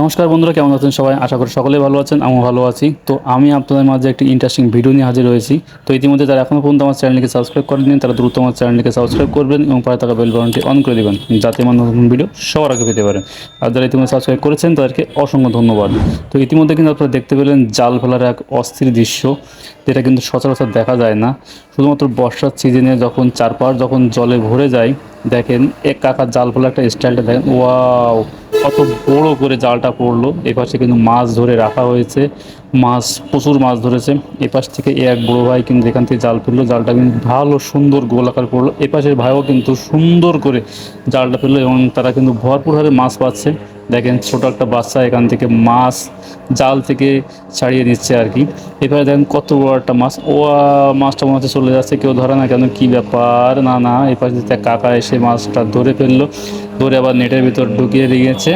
নমস্কার বন্ধুরা, কেমন আছেন সবাই? আশা করি সকলেই ভালো আছেন, আমিও ভালো আছি। তো আমি আপনাদের মাঝে একটি ইন্টারেস্টিং ভিডিও নিয়ে হাজির হয়েছি। তো ইতিমধ্যে যারা এখনও পর্যন্ত আমার চ্যানেলকে সাবস্ক্রাইব করেননি, তারা দ্রুত আমার চ্যানেলকে সাবস্ক্রাইব করবেন এবং পাশে থাকা বেল বাটনটি অন করে দেবেন, যাতে আমার নতুন ভিডিও সবার আগে পেতে পারেন। আর যারা ইতিমধ্যে সাবস্ক্রাইব করেছেন, তাদেরকে অসংখ্য ধন্যবাদ। তো ইতিমধ্যে কিন্তু আপনারা দেখতে পেলেন জাল ফেলার এক অস্থির দৃশ্য, যেটা কিন্তু সচরাচর দেখা যায় না। শুধুমাত্র বর্ষার সিজনে যখন চারপাশ যখন জলে ভরে যায় দেখেন, এক কাকার জাল ফেলার একটা স্টাইলটা দেখেন ওয়াও, কত বড় করে জালটা পড়ল। এপাশে কিন্তু মাছ ধরে রাখা হয়েছে। মাছ, প্রচুর মাছ ধরেছে। এপাশ থেকে এক বড় ভাই কিন্তু এখান থেকে জাল ফেলল জালটা কিন্তু ভালো সুন্দর গোলাকার পড়ল। এপাশের ভাইও কিন্তু সুন্দর করে জালটা ফেলল এবং তারা কিন্তু ভরপুর হারে মাছ পাচ্ছে। দেখেন ছোট একটা বাচ্চা এখান থেকে মাছ, জাল থেকে ছাড়িয়ে নিচ্ছে আর কি। এবারে দেখেন কত বড় একটা মাছ। ও মাছটা মনে হচ্ছে চলে যাচ্ছে, কেউ ধরে না কেন, কি ব্যাপার? না না, এপাশে পাশে কাকা এসে মাছটা ধরে ফেলল। ধরে আবার নেটের ভিতর ঢুকিয়ে দিয়েছে।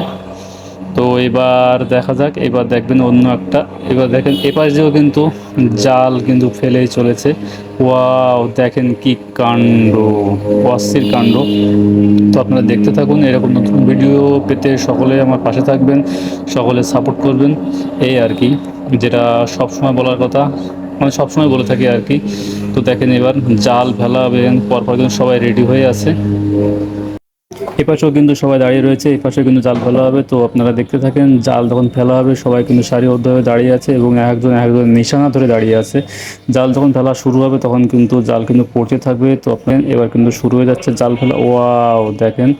তো এবার দেখা যাক, এবার দেখবেন অন্য একটা। এবার দেখেন এপাশ দিয়েও কিন্তু জাল কিন্তু ফেলেই চলেছে। ওয়াও, দেখেন কি কাণ্ড, অস্থির কাণ্ড। তো আপনারা দেখতে থাকুন, এরকম নতুন ভিডিও পেতে সকলে আমার পাশে থাকবেন, সকলে সাপোর্ট করবেন। এই আর কি, যেটা সবসময় বলার কথা মানে সবসময় বলে থাকি আর কি। তো দেখেন এবার জাল ফেলাবেন, পরপর কিন্তু সবাই রেডি হয়ে আছে। এপাশেও কিন্তু সবাই দাঁড়িয়ে রয়েছে, এই পাশেও কিন্তু জাল ফেলা হবে। তো আপনারা দেখতে থাকেন, জাল যখন ফেলা হবে, সবাই কিন্তু সারিবদ্ধ হয়ে দাঁড়িয়ে আছে এবং একজন একজন নিশানা ধরে দাঁড়িয়ে আছে। জাল যখন ফেলা শুরু হবে, তখন কিন্তু জাল কিন্তু পড়তে থাকবে। তো আপনার এবার কিন্তু শুরু হয়ে যাচ্ছে জাল ফেলা। ওয়াও, দেখেন।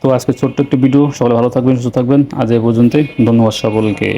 তো আজকে ছোট্ট একটি ভিডিও। সকলে ভালো থাকবেন, সুস্থ থাকবেন। আজ এ পর্যন্তই। ধন্যবাদ সকলকে।